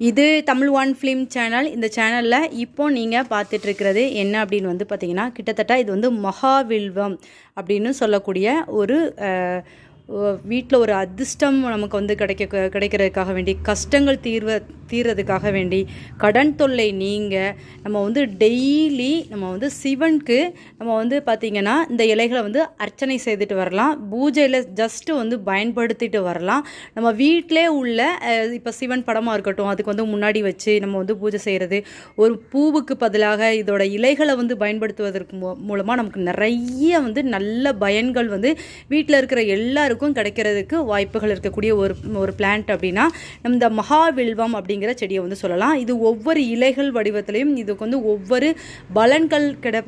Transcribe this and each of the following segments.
இது Tamil one film channel இந்த சேனலில் இப்போ நீங்கள் பார்த்துட்ருக்கிறது என்ன அப்படின்னு வந்து பார்த்தீங்கன்னா கிட்டத்தட்ட இது வந்து மகாவில்வம் அப்படின்னு சொல்லக்கூடிய ஒரு வீட்டில் ஒரு அதிர்ஷ்டம் நமக்கு வந்து கிடைக்க கிடைக்கிறதுக்காக வேண்டி கஷ்டங்கள் தீர்வ தீர்றதுக்காக வேண்டி கடன் தொல்லை நீங்கள் நம்ம வந்து டெய்லி நம்ம வந்து சிவனுக்கு நம்ம வந்து பார்த்திங்கன்னா இந்த இலைகளை வந்து அர்ச்சனை செய்துட்டு வரலாம். பூஜையில் ஜஸ்ட்டு வந்து பயன்படுத்திட்டு வரலாம். நம்ம வீட்டிலே உள்ள இப்போ சிவன் படமாக இருக்கட்டும் அதுக்கு வந்து முன்னாடி வச்சு நம்ம வந்து பூஜை செய்கிறது ஒரு பூவுக்கு பதிலாக இதோட இலைகளை வந்து பயன்படுத்துவதற்கு மூலமாக நமக்கு நிறைய வந்து நல்ல பயன்கள் வந்து வீட்டில் இருக்கிற எல்லாருக்கும் எல்லாத்துக்கும் கிடைக்கிறதுக்கு வாய்ப்புகள் இருக்கக்கூடிய ஒரு ஒரு பிளான்ட் அப்படின்னா நம்ம இந்த மகாவில்வம் அப்படிங்கிற செடியை வந்து சொல்லலாம். இது ஒவ்வொரு இலைகள் வடிவத்திலையும் இதுக்கு வந்து ஒவ்வொரு பலன்கள் கிடை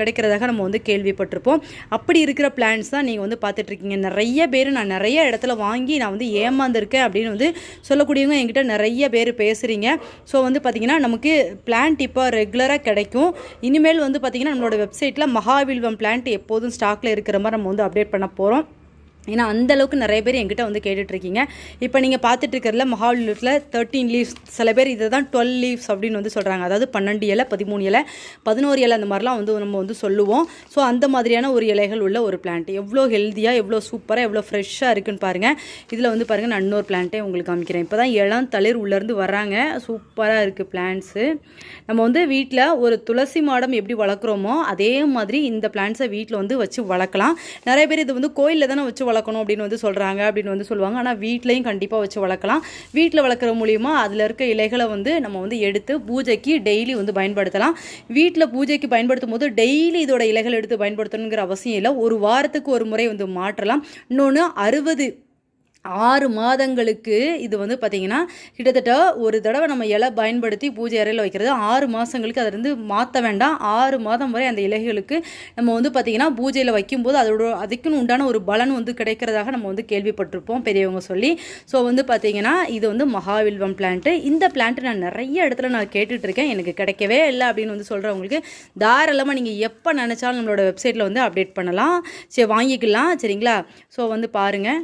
கிடைக்கிறதாக நம்ம வந்து கேள்விப்பட்டிருப்போம். அப்படி இருக்கிற பிளான்ஸ் தான் நீங்கள் வந்து பார்த்துட்ருக்கீங்க. நிறைய பேர் நான் நிறைய இடத்துல வாங்கி நான் வந்து ஏமாந்துருக்கேன் அப்படின்னு வந்து சொல்லக்கூடியவங்க என்கிட்ட நிறைய பேர் பேசுகிறீங்க ஸோ வந்து பார்த்திங்கன்னா நமக்கு பிளான்ட் இப்போ ரெகுலராக கிடைக்கும். இனிமேல் வந்து பார்த்திங்கன்னா நம்மளோட வெப்சைட்டில் மகாவில்வம் பிளான்ட் எப்போதும் ஸ்டாக்கில் இருக்கிற மாதிரி நம்ம வந்து அப்டேட் பண்ண போகிறோம் ஏன்னா அந்தளவுக்கு நிறைய பேர் எங்கிட்ட வந்து கேட்டுட்ருக்கீங்க. இப்போ நீங்கள் பார்த்துட்ருக்கிறதுல இருக்கிறதுல மகாவிலூரில் தேர்ட்டீன் லீவ்ஸ் சில பேர் இதை தான் டுவெல் லீவ்ஸ் அப்படின்னு வந்து சொல்கிறாங்க அதாவது பன்னெண்டு இலை பதிமூணு இலை பதினோரு இலை அந்த மாதிரிலாம் வந்து நம்ம வந்து சொல்லுவோம். ஸோ அந்த மாதிரியான ஒரு இலைகள் உள்ள ஒரு பிளான்ட் எவ்வளோ ஹெல்த்தியாக எவ்வளோ சூப்பராக எவ்வளோ ஃப்ரெஷ்ஷாக இருக்குன்னு பாருங்கள் இதில் வந்து பாருங்கள் நான் இன்னொரு பிளான்ட்டே உங்களுக்கு காமிக்கிறேன். இப்போ தான் இளம் தளிர் உள்ளேருந்து வராங்க சூப்பராக இருக்குது பிளான்ட்ஸு நம்ம வந்து வீட்டில் ஒரு துளசி மாடம் எப்படி வளர்க்குறோமோ அதே மாதிரி இந்த பிளான்ட்ஸை வீட்டில் வந்து வச்சு வளர்க்கலாம். நிறைய பேர் இது வந்து கோயிலில் தானே வச்சு வளர்க்கணும் அப்படின்னு வந்து சொல்கிறாங்க அப்படின்னு வந்து சொல்லுவாங்க. ஆனால் வீட்லேயும் கண்டிப்பாக வச்சு வளர்க்கலாம். வீட்டில் வளர்க்குற மூலியமா அதில் இருக்க இலைகளை வந்து நம்ம வந்து எடுத்து பூஜைக்கு டெய்லி வந்து பயன்படுத்தலாம். வீட்டில் பூஜைக்கு பயன்படுத்தும் போது டெய்லி இதோட இலைகள் எடுத்து பயன்படுத்தணுங்கிற அவசியம் இல்லை. ஒரு வாரத்துக்கு ஒரு முறை வந்து மாற்றலாம். இன்னொன்று அறுபது ஆறு மாதங்களுக்கு இது வந்து பார்த்திங்கன்னா கிட்டத்தட்ட ஒரு தடவை நம்ம இலை பயன்படுத்தி பூஜை அறையில் வைக்கிறது. ஆறு மாதங்களுக்கு அதிலிருந்து மாற்ற வேண்டாம். ஆறு மாதம் வரை அந்த இலைகளுக்கு நம்ம வந்து பார்த்திங்கன்னா பூஜையில் வைக்கும்போது அதோட அதுக்குன்னு உண்டான ஒரு பலன் வந்து கிடைக்கிறதாக நம்ம வந்து கேள்விப்பட்டிருப்போம் பெரியவங்க சொல்லி. ஸோ வந்து பார்த்திங்கன்னா இது வந்து மகாவில்வம் பிளான்ட்டு இந்த பிளான்ட்டு நான் நிறைய இடத்துல நான் கேட்டுட்ருக்கேன். எனக்கு கிடைக்கவே இல்லை அப்படின்னு வந்து சொல்கிறவங்களுக்கு தாராளமாக நீங்கள் எப்போ நினச்சாலும் நம்மளோட வெப்சைட்டில் வந்து அப்டேட் பண்ணலாம். சரி வாங்கிக்கலாம். சரிங்களா? ஸோ வந்து பாருங்கள்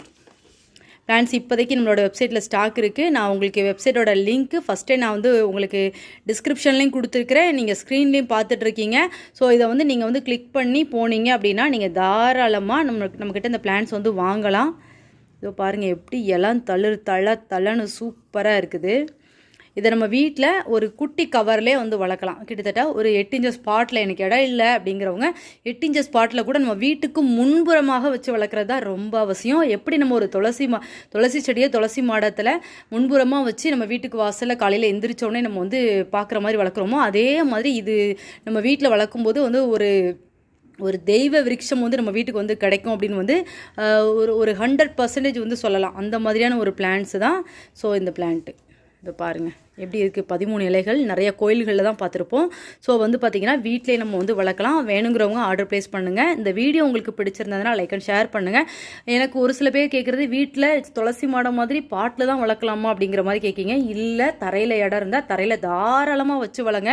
பிளான்ஸ் இப்போதைக்கு நம்மளோட வெப்சைட்டில் ஸ்டாக் இருக்குது நான் உங்களுக்கு வெப்சைட்டோட லிங்க்கு ஃபஸ்ட்டே நான் வந்து உங்களுக்கு டிஸ்கிரிப்ஷன்லேயும் கொடுத்துருக்குறேன். நீங்கள் ஸ்க்ரீன்லேயும் பார்த்துட்ருக்கீங்க. ஸோ இதை வந்து நீங்கள் வந்து கிளிக் பண்ணி போனீங்க அப்படின்னா நீங்கள் தாராளமாக நம்ம நம்மக்கிட்ட இந்த பிளான்ஸ் வந்து வாங்கலாம். இதோ பாருங்கள் எப்படி எல்லாம் தளர் தள தளன்னு சூப்பராக இருக்குது. இதை நம்ம வீட்டில் ஒரு குட்டி கவர்லேயே வந்து வளர்க்கலாம். கிட்டத்தட்ட ஒரு எட்டு இன்ச்சஸ் ஸ்பாட்டில் எனக்கு இடம் இல்லை அப்படிங்கிறவங்க எட்டு இன்ச்சஸ் ஸ்பாட்டில் கூட நம்ம வீட்டுக்கு முன்புறமாக வச்சு வளர்க்குறது தான் ரொம்ப அவசியம். எப்படி நம்ம ஒரு துளசி மா துளசி செடியை துளசி மாடத்தில் முன்புறமாக வச்சு நம்ம வீட்டுக்கு வாசலில் காலையில் எந்திரிச்சோடனே நம்ம வந்து பார்க்குற மாதிரி வளர்க்குறோமோ அதே மாதிரி இது நம்ம வீட்டில் வளர்க்கும்போது வந்து ஒரு ஒரு தெய்வ விருட்சம் வந்து நம்ம வீட்டுக்கு வந்து கிடைக்கும் அப்படின்னு வந்து ஒரு ஒரு ஹண்ட்ரட் பர்சன்டேஜ் வந்து சொல்லலாம். அந்த மாதிரியான ஒரு பிளான்ஸு தான். ஸோ இந்த பிளான்ட்டு இதை பாருங்கள் எப்படி இருக்குது பதிமூணு இலைகள். நிறைய கோயில்களில் தான் பார்த்துருப்போம். ஸோ வந்து பார்த்திங்கன்னா வீட்டிலே நம்ம வந்து வளர்க்கலாம். வேணுங்கிறவங்க ஆர்டர் ப்ளேஸ் பண்ணுங்கள் இந்த வீடியோ உங்களுக்கு பிடிச்சிருந்ததுனா லைக் அண்ட் ஷேர் பண்ணுங்கள் எனக்கு ஒரு சில பேர் கேட்குறது வீட்டில் துளசி மாடம் மாதிரி பாட்டில் தான் வளர்க்கலாமா? அப்படிங்கிற மாதிரி கேட்கிங்க. இல்லை தரையில் இடம் இருந்தால் தரையில் தாராளமாக வச்சு வளங்க.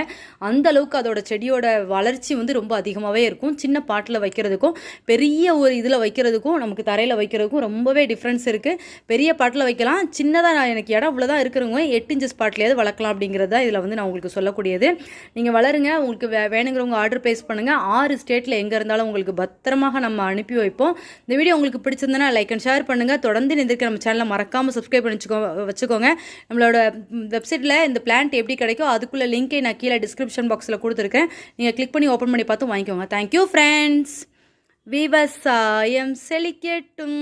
அந்த அளவுக்கு அதோட செடியோட வளர்ச்சி வந்து ரொம்ப அதிகமாகவே இருக்கும். சின்ன பாட்டில் வைக்கிறதுக்கும் பெரிய ஒரு இதில் வைக்கிறதுக்கும் நமக்கு தரையில் வைக்கிறதுக்கும் ரொம்பவே டிஃப்ரென்ஸ் இருக்குது பெரிய பாட்டில் வைக்கலாம். சின்னதாக எனக்கு இடம் இவ்வளோதான் இருக்கிறவங்க எட்டு இன்ச்சஸ் பாட்டிலே எப்படியாவது வளர்க்கலாம் அப்படிங்கிறது தான் இதில் வந்து நான் உங்களுக்கு சொல்லக்கூடியது. நீங்கள் வளருங்க உங்களுக்கு வே வேணுங்கிறவங்க ஆர்டர் ப்ளேஸ் பண்ணுங்கள் ஆறு ஸ்டேட்டில் எங்கே இருந்தாலும் உங்களுக்கு பத்திரமாக நம்ம அனுப்பி வைப்போம். இந்த வீடியோ உங்களுக்கு பிடிச்சிருந்தனா லைக் அண்ட் ஷேர் பண்ணுங்கள் தொடர்ந்து நிந்திருக்க நம்ம சேனலை மறக்காமல் சப்ஸ்கிரைப் பண்ணிச்சுக்கோ வச்சுக்கோங்க. நம்மளோட வெப்சைட்டில் இந்த பிளான்ட் எப்படி கிடைக்கும் அதுக்குள்ளே லிங்க்கை நான் கீழே டிஸ்கிரிப்ஷன் பாக்ஸில் கொடுத்துருக்கேன். நீங்கள் கிளிக் பண்ணி ஓப்பன் பண்ணி பார்த்து வாங்கிக்கோங்க. தேங்க்யூ ஃப்ரெண்ட்ஸ் விவசாயம் செழிக்கட்டும்